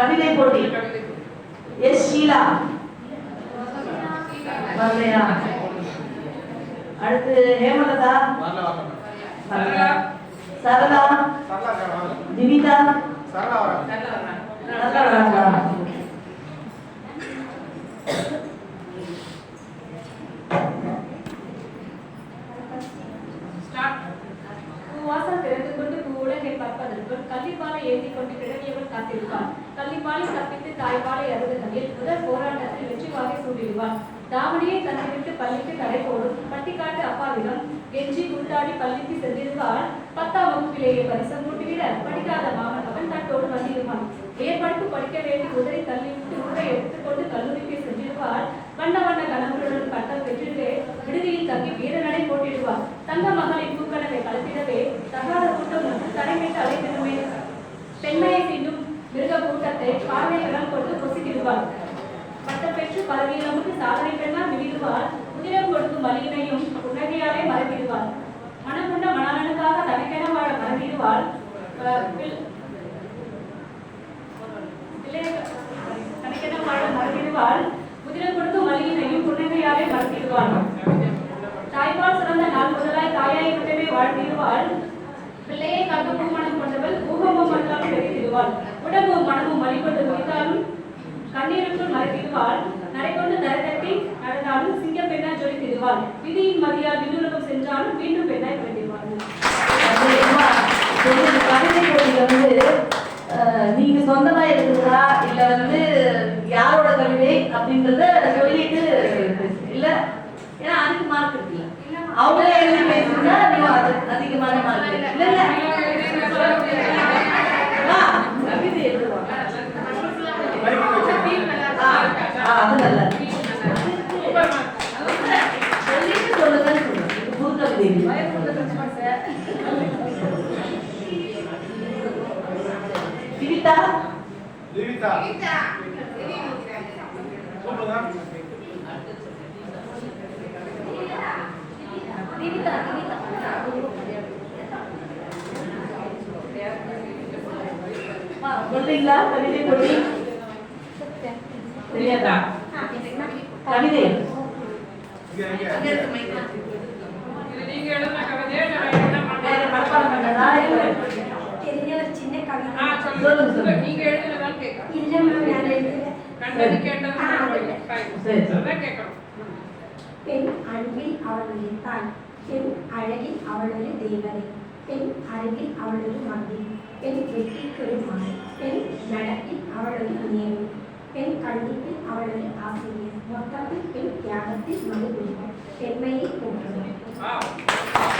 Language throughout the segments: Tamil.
கவிதை போட்டி. எஸ் ஷீலா. வரலையா? அடுத்து ஹேமலதா. வரல திவிதா. வாசல் திறந்து கொண்டு உலகை பார்ப்பதற்குள் கள்ளிப்பாலை ஏந்தி கொண்டு கிழவியவள் காத்திருப்பாள். கள்ளிப்பாலை தப்பித்து தாய்ப்பாலை அறுதுகளில் முதல் போராட்டத்தில் வெற்றி வாகை சூடிடுவான் தாவணியை தந்துவிட்டு பள்ளிக்கு கடை போடும் பட்டிக்காட்டு அப்பாவிடம் கெஞ்சி குண்டாடி பள்ளிக்கு சென்றிருவான் பத்தாம் வகுப்பிலேயே பரிசம் மூட்டிவிட படிக்காத மாமன் அவன் தட்டோடு வந்திருப்பான். ஏற்படுத்து படிக்க வேண்டி உதறி தள்ளிவிட்டு உரை எடுத்துக்கொண்டு கல்லூரிக்கு சென்றிருவாள் வண்ண வண்ண கணவர்களுடன் பட்டம் பெற்றிட்டு விடுதியில் தங்கி வீரநடை போட்டிடுவார். தங்க மகளின் பூக்கனவை கலத்திடவே தகாத கூட்டம் வந்து தடைமிட்டு அழைத்திடுமே பெண்மையை தீண்டும் மிருக கூட்டத்தை பார்வைகளும் கொண்டு பொசிக்கிடுவார் பட்டம் பெற்று பதவியிலமுக்கு சாதனை பெண்ணால் மிளிடுவார் உதிரம் கொடுக்கும் வலியினையும் உணவியாலே மறந்திடுவார் மனம் கொண்ட மணாளனுக்காக தனக்கென வாழ மறந்திடுவாள். தனக்கென வாழ மறந்திடுவாள். உதிரம் கொடுக்கும் வலியினையும் புன்னகையாலே மறந்திடுவாள். தாய்ப்பால் சிறந்த நாள் முதலாய் தாயாய் மட்டுமே வாழ்ந்திடுவாள். பிள்ளையை காக்க பூமணம் கொண்டவள் ஊகமும் வந்தாலும் பெருகிடுவாள் உடம்பும் மனமும் வழிபட்டு முடித்தாலும் கண்ணீருக்குள் மறைத்திடுவாள். நடைகொண்டு தரத்தட்டி நடந்தாலும் சிங்க பெண்ணாய் ஜொலித்திடுவாள். விதியின் மதியால் விண்ணுலகம் சென்றாலும் மீண்டும் பெண்ணாய் பிறந்திடுவாள் கவிதை வந்து நீங்க சொந்தமா இருக்குதா இல்ல வந்து யாரோட கவிதை அப்படின்றத சொல்லிட்டு இல்ல ஏன்னா அதுக்கு மார்க் இருக்குல்ல. அவங்களே எழுதி பேசுனா அதிகமான மார்க் இல்ல இல்ல ஆ, கவிதை எழுதுவாங்க ஆ, ஆ, அது நல்லா இருக்கு. சொல்லிட்டு சொல்லுங்கன்னு சொல்லுங்க இது புது கவிதை இல்லை. திவிதா லிவிதா சொல்லுங்க சொல்றீங்களா கவிதை போட்டி கவிதை இங்க பெண் அன்பில் தாய் பெண் அழகில் தேவதை பெண் மந்திரி பெண் வெற்றிக்கு ஒரு மாலை பெண் நடக்கில் அவளொரு நேரம் பெண் கண்டிப்பில் அவளது ஆசிரியர். மொத்தத்தில் பெண் தியாகத்தில் மறுபடியும் பெண்மையை போற்றுவோம்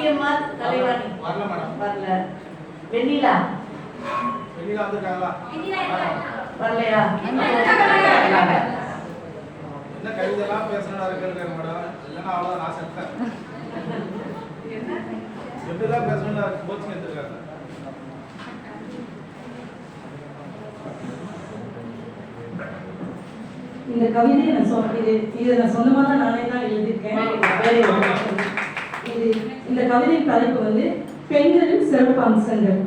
பப்பியம்மா கலைவாணி வரல மேடம். வரல. வெண்ணிலா? வெளியில வந்துட்டாங்களா வரலையா? என்ன? கவிதைலாம் பேசணும் இருக்கிறது மேடம். இல்லைன்னா அவ்வளோதான் நான் செத்தேன். எப்படிதான் பேசணும் கோச்சிங் எடுத்துருக்காங்க இந்த கவிதையை நான் சொல் இது இதை நான் சொந்தமாக தான் நானே தான் எழுதியிருக்கேன். இந்த கவிதையின் தலைப்பு வந்து பெண்களின் சிறப்பு அம்சங்கள்.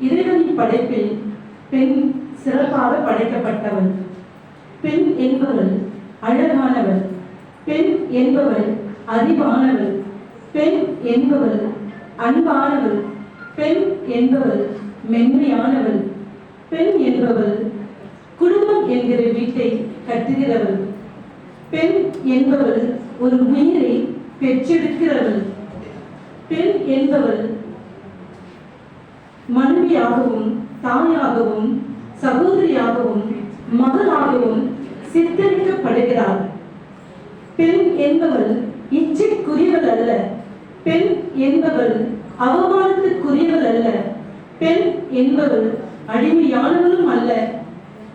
இறைவனின் படைப்பில் பெண் சிறப்பாக படைக்கப்பட்டவள். பெண் என்பவள் அழகானவள். பெண் என்பவள் அறிவானவள். பெண் என்பவள் அன்பானவள். பெண் என்பவள் மென்மையானவள். பெண் என்பவள் குடும்பம் என்கிற வீட்டை கட்டுகிறவள். பெண் என்பவள் ஒரு உயிரை பெற்றெடுக்கிறவள் பெண் என்பவள் மனைவியாகவும் தாயாகவும் சகோதரியாகவும் மகளாகவும் சித்தரிக்கப்படுகிறாள். பெண் என்பவள் இச்சைக்குரியவள் அல்ல. பெண் என்பவள் அவமானத்துக்குரியவள் அல்ல. பெண் என்பவள் அடிமையானவளும் அல்ல.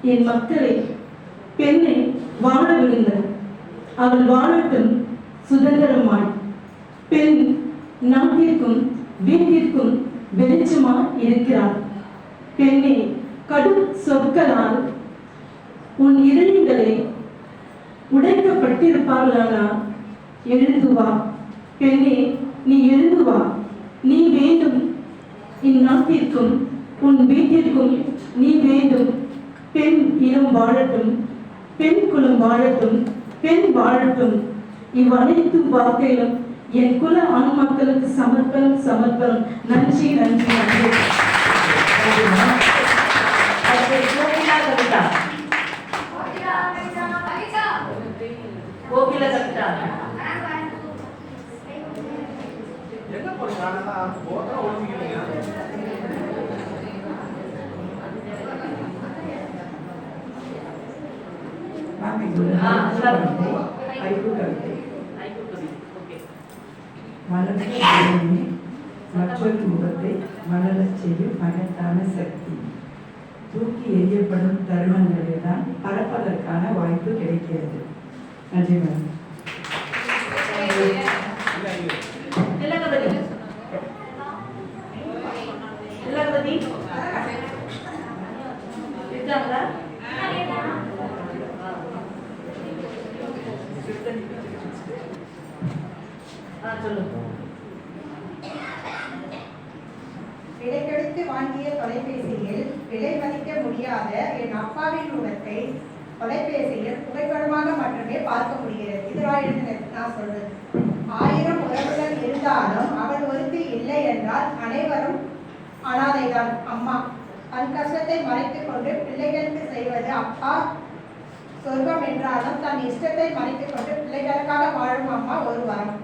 என் மக்களை பெண்ணை வாழ விடுங்கள். அவள் வாழட்டும். சுதந்திரமாய். பெண் நாட்டிற்கும் வீட்டிற்கும் வெளிச்சமாய் இருக்கிறார். பெண்ணே கடும் சொற்களால் உன் இதயங்களை உடைக்கப்பட்டிருப்பார்களானா? எழுந்து வா. பெண்ணே நீ எழுந்து வா. நீ வேண்டும். இந்நாட்டிற்கும் உன் வீட்டிற்கும் நீ வேண்டும். பெண் இனம் வாழட்டும். பெண் குலம் வாழட்டும். பெண் வாழட்டும். இவ்வனைத்து வார்த்தையிலும் என் குல ஆண் மக்களுக்கு சமர்ப்பணம் சமர்ப்பணம். நன்றி நன்றி நன்றி. கோகில கவிதா போட்டா ஒழுங்கிக்கிறீங்க செய்யும் மகத்தான சக்தி. தூக்கி எறியப்படும் தருணங்களில் தான் பறப்பதற்கான வாய்ப்பு கிடைக்கிறது. நன்றி மேடம். அப்பா. சொர்க்கம் என்றாலும் தன் இஷ்டத்தை மறைத்துக் கொண்டு பிள்ளைகளுக்காக வாழும் அம்மா ஒரு வரம்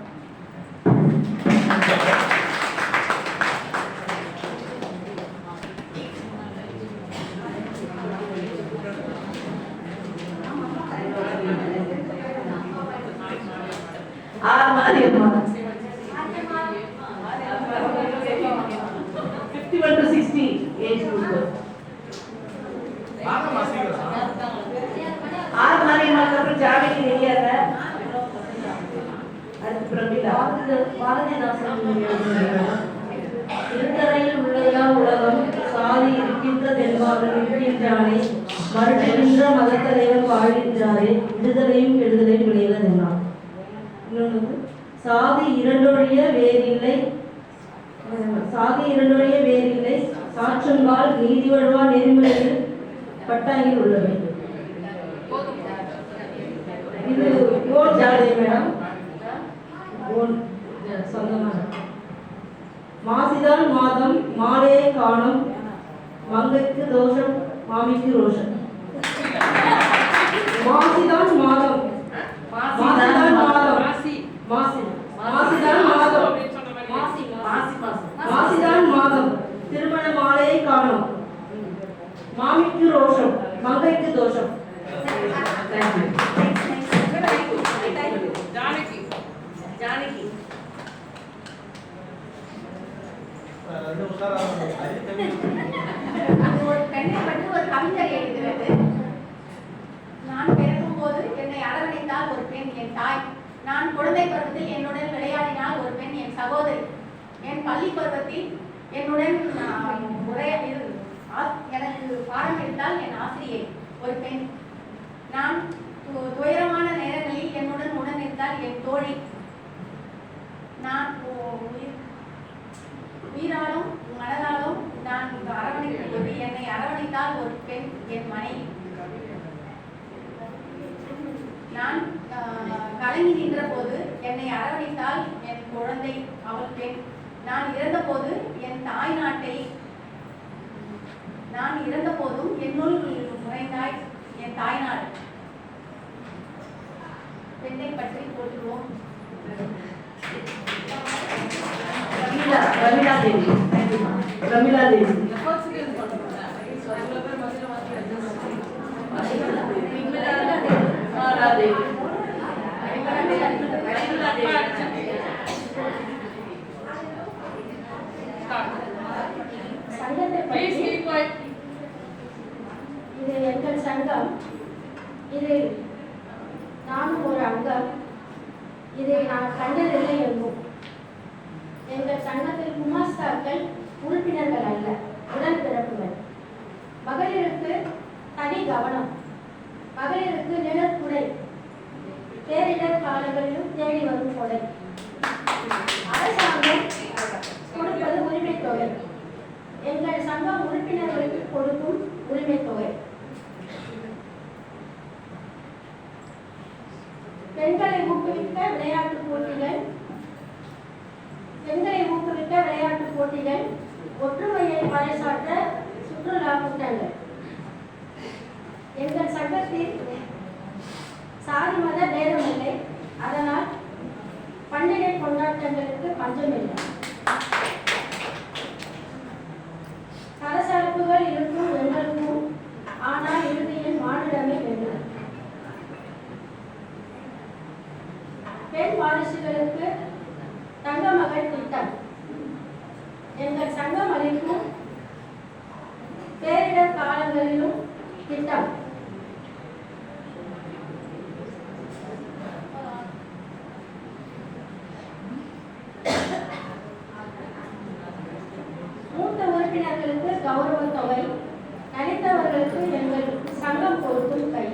ஆறு மாதிரி இருக்கின்றானே நின்ற மதத்தலைவர் வாழ்கின்றாரே விடுதலையும் கெடுதலையும் விளைவதெல்லாம் இன்னொன்று சாதி இரண்டொழிய வேறில்லை சாதி இரண்டொழிய வேறில்லை சாற்றங்கால் நீதி வழுவா நெறிமுறையில் பட்டாங்கில் உள்ளவை இது ஓன் ஜாதி மேடம். ஓன் சொந்தமான. மாசிதான் மாதம் மாலையை காணும் மங்கைக்கு தோஷம் Mami Firoja. பள்ளி பருவத்தில் என்னுடன் ஆஹ், எனக்கு பாடம் எடுத்தால் என் ஆசிரியை ஒரு பெண். நான் துயரமான நேரங்களில் என்னுடன் உடன் இருந்தால் என் தோழி. நான் உயிராலும் மனதாலும் நான் அரவணைக்கும் போது என்னை அரவணைத்தால் ஒரு பெண் என் மனைவி நான் கலங்கி நின்ற போது என்னை அரவணைத்தால் என் குழந்தை அவள் பெண். நான் இறந்தபோது என் தாய் நாட்டை நான் இறந்த போதும் என்னுள் நுழைந்தாய் என் தாய்நாடு பெண்ணை பற்றி போற்றுவோம். பிரமிளா தேவி. தேங்க்யூமா தேவி. இது எங்கள் சங்கம் இது நானும் ஒரு அங்கம் இதை நான் கண்டதில்லை என்போம் எங்கள் சங்கத்தில் குமாஸ்தாக்கள் உறுப்பினர்கள் அல்ல உடன்பிறப்புகள் மகளிருக்கு தனி கவனம் மகளிருக்கு நிழற்குடை பேரிடர் காலங்களிலும் தேடி வரும் கொடை அரசாங்கம் தொகை எங்கள் சங்க உறுப்பினர்களுக்கு கொடுக்கும் உரிமைத் தொகை பெண்களை ஊக்குவிக்க விளையாட்டு போட்டிகள். பெண்களை ஊக்குவிக்க விளையாட்டு போட்டிகள். ஒற்றுமையை பறைசாற்ற சுற்றுலா கூட்டங்கள். எங்கள் சங்கத்தில் சாதி மத பேதமில்லை. அதனால் பண்டிகை கொண்டாட்டங்களுக்கு பஞ்சமில்லை. மூத்த உறுப்பினர்களுக்கு கௌரவ தொகை தனித்தவர்களுக்கு எங்கள் சங்கம் கொடுக்கும் கை.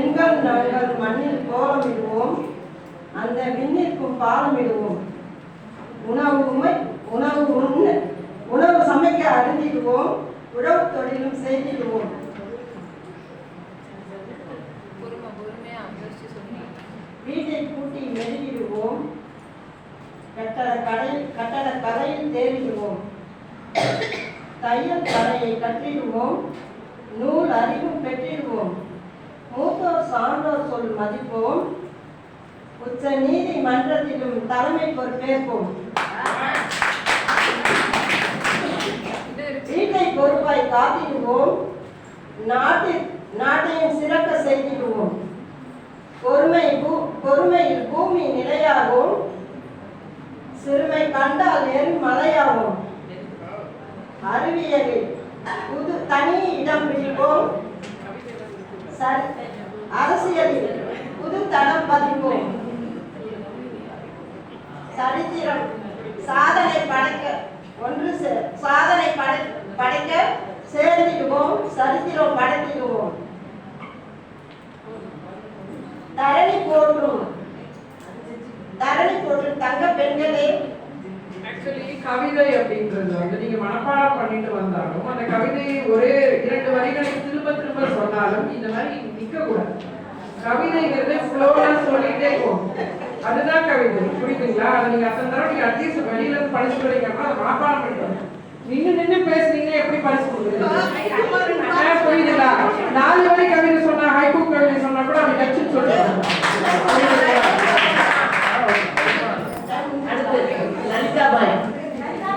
பெண்கள் நாங்கள் மண்ணில் கோலமிடுவோம் அந்த விண்ணிற்கும் பாலமிடுவோம். உணவு உமை உணவு உண்ண உணவு சமைக்க அறிந்திடுவோம் உழவு தொழிலும் செய்திடுவோம். வீட்டை கூட்டி மெருகிடுவோம் கட்டட கடை கட்டட கதையில் தேறிடுவோம். தையல் கலையை கற்றிடுவோம் நூல் அறிவும் பெற்றிடுவோம். மூத்தோர் சான்றோர் சொல் மதிப்போம். உச்ச நீதிமன்றத்திலும் தலைமை பொறுப்பேற்போம். வீட்டை பொறுப்பாய் காத்திடுவோம் நாட்டில் நாட்டையும் சிறக்க செய்திடுவோம். பொறுமை பூ- பொறுமையில் பூமி நிலையாகும். சிறுமை கண்டால் எரி மலையாகும். அறிவியலில் புது தனி இடம் பிடிப்போம் அரசியலில் புது தடம் பதிப்போம். சரித்திரம். சாதனை படைக்க ஒன்று சே- சாதனை படை படைக்க சேர்ந்திடுவோம் சரித்திரம் படைத்திடுவோம். தரணி போற்றும் தரணி போற்றும் தங்க பெண்களே ஆக்சுவலி கவிதை அப்படின்றது வந்து நீங்க மனப்பாடம் பண்ணிட்டு வந்தாலும் அந்த கவிதையை ஒரே இரண்டு வரிகளை திரும்ப திரும்ப சொன்னாலும் இந்த மாதிரி நிக்க கூடாது கவிதைங்கிறது ஃப்ளோல சொல்லிட்டே போகும். அதுதான் கவிதை. புரியுதுங்களா? அதை நீங்க அத்தனை தடவை நீங்க அட்லீஸ்ட் வெளியில இருந்து படிச்சு வரீங்கன்னா அதை மனப்பாடம் பண்ணிட்டு வரணும். நின்னு நின்னு பேசுனீங்க எப்படி படிச்சு கொடுக்குறது? புரியுதுங்களா? நாலு வரை கவிதை சொன்னா ஹைகூ கவிதை சொன்னா கூட அப்படி கட்சின்னு சொல்லுவாங்க அடுத்து லலிதா பாய் லலிதா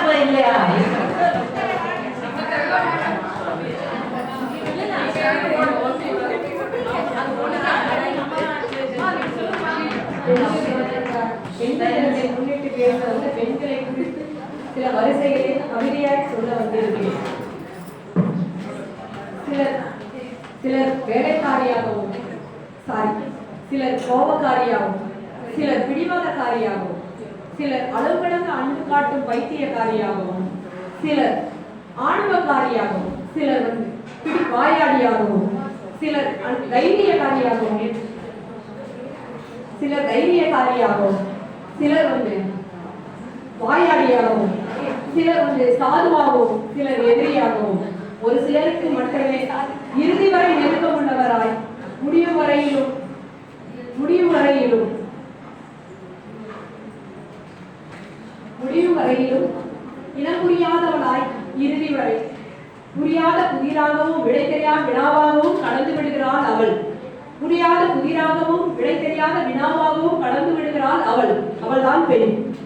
பாய் இல்லையா பெண்களை முன்னிட்டு பேச வந்து பெண்களை குறித்து சில வரிசைகளை கவிதையாய் சொல்ல வந்திருக்கிறேன் சிலர் சிலர் வேலைக்காரியாகவும் சாரி சிலர் கோபக்காரியாகவும் சிலர் பிடிவாதக்காரியாகவும் சிலர் அளவுகடந்த அன்பு காட்டும் பைத்தியக்காரியாகவும் சிலர் ஆணவக்காரியாகவும் சிலர் வந்து பிடி வாயாடியாகவும் சிலர் தைரியக்காரியாகவும் சிலர் தைரியக்காரியாகவும் சிலர் வந்து வாயாடியாகவும் சிலர் வந்து சாதுவாகவும் சிலர் எதிரியாகவும் ஒரு சிலருக்கு மட்டுமே இறுதி வரை நெருக்கமுள்ளவராய் முடியும் வரையிலும் முடியும் வரையிலும். முடியும் வரையிலும். இனம் புரியாதவளாய் இறுதி வரை. புரியாத புதிராகவும் விடை தெரியாத வினாவாகவும் கலந்து விடுகிறாள் அவள். புரியாத புதிராகவும் விடை தெரியாத வினாவாகவும் கலந்து விடுகிறாள் அவள். அவள்தான் பெண்.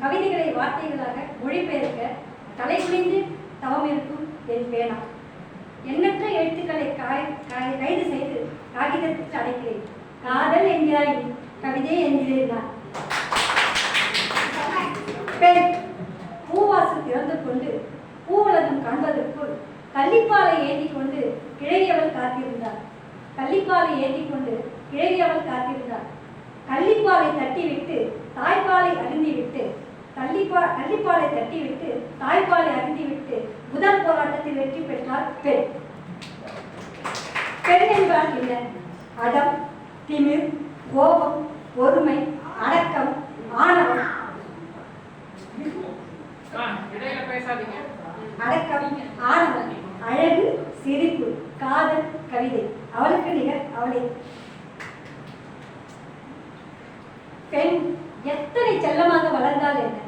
கவிதைகளை வார்த்தைகளாக மொழிபெயர்க்க தலைகுனிந்து தவம் இருக்கும் என் பேனா. எண்ணற்ற எழுத்துக்களை காய் கைது செய்து காகிதத்தில் அடைக்கிறேன். காதல் என்கிறாய் கவிதை என்கிறேன் நான். பெண் பூவாசல் திறந்து கொண்டு பூவுலகம் காண்பதற்குள் கள்ளிப்பாலை ஏந்தி கொண்டு இழையவள் காத்திருந்தார் கள்ளிப்பாலை ஏந்தி கொண்டு இழையவள் காத்திருந்தார் கள்ளிப்பாலை தட்டிவிட்டு தாய்ப்பாலை அருந்திவிட்டு கள்ளிப்பா கள்ளிப்பாலை தட்டிவிட்டு தாய்ப்பாலை அருந்திவிட்டு முதல் போராட்டத்தில் வெற்றி பெற்றார் பெண். பெண் என்றால் என்ன? அடம் திமிர் கோபம் பொறுமை அடக்கம் ஆணவம் அடக்கம் ஆணவம் அழகு சிரிப்பு காதல் கவிதை. அவளுக்கு நிகர் அவளே. பெண் எத்தனை செல்லமாக வளர்ந்தால் என்ன?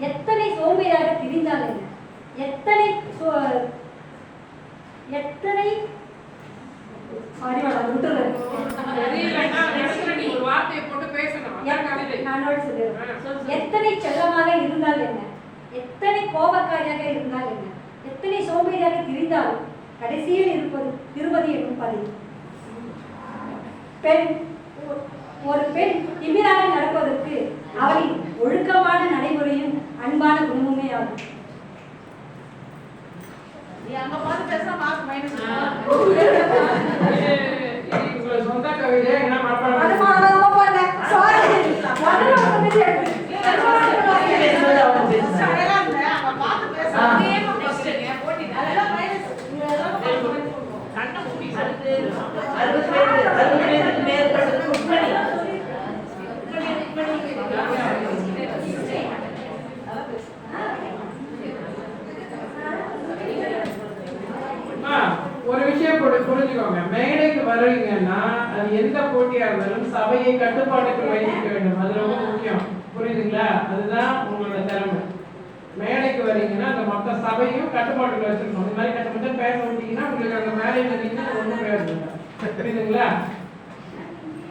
எத்தனை சோம்பேறியாக திரிந்தால் என்ன எத்தனை எத்தனை. எத்தனை செல்லமாக இருந்தால் என்ன? எத்தனை கோபக்காரியாக இருந்தால் என்ன? எத்தனை சோம்பேறியாக திரிந்தாலும் கடைசியில் இருப்பது திருமதி என்னும் பதவி. பெண் ஒரு பெண் திமிராக நடப்பதற்கு அவளின் ஒழுக்கமான நடைமுறையும் அன்பான குணமுமே ஆகும் நீ அங்க பார்த்து பேசினா மார்க் மைனஸ் இது இது உங்களோட சொந்த கவிதையா என்ன மனப்பாடம் அது பண்ணி- மாறாம பண்ண. Sorry. முதல்ல சொன்னது எடுத்து. பேசுறது அவங்க பேசுறாங்க அழகா இருந்த அங்க பார்த்து ஆ. பேசுறதே கொஸ்டின் போட்டி அதெல்லாம் மைனஸ் கண்ணை மூடி அடுத்து அறுபது பேர் அறுபது பேருக்கு மேற்பட்ட ருக்மணி அம்மா, ஒரு விஷயம் புரி- புரிஞ்சுக்கோங்க வருவீங்கன்னா அது எந்த போட்டியா இருந்தாலும் சபையை கட்டுப்பாட்டுக்கு வைத்திருக்க வேண்டும். அது ரொம்ப முக்கியம். புரியுதுங்களா? அதுதான் உங்களோட திறமை. மேடைக்கு வரீங்கன்னா அந்த மொத்த சபையும் கட்டுப்பாட்டுக்கு வச்சிருக்கணும். இந்த மாதிரி கட்டுப்பட்டு பேச விட்டீங்கன்னா உங்களுக்கு அந்த மேடையில் நின்று ஒன்றும் பேச புரியுதுங்களா?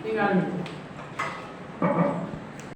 நீங்க ஆரம்பிச்சு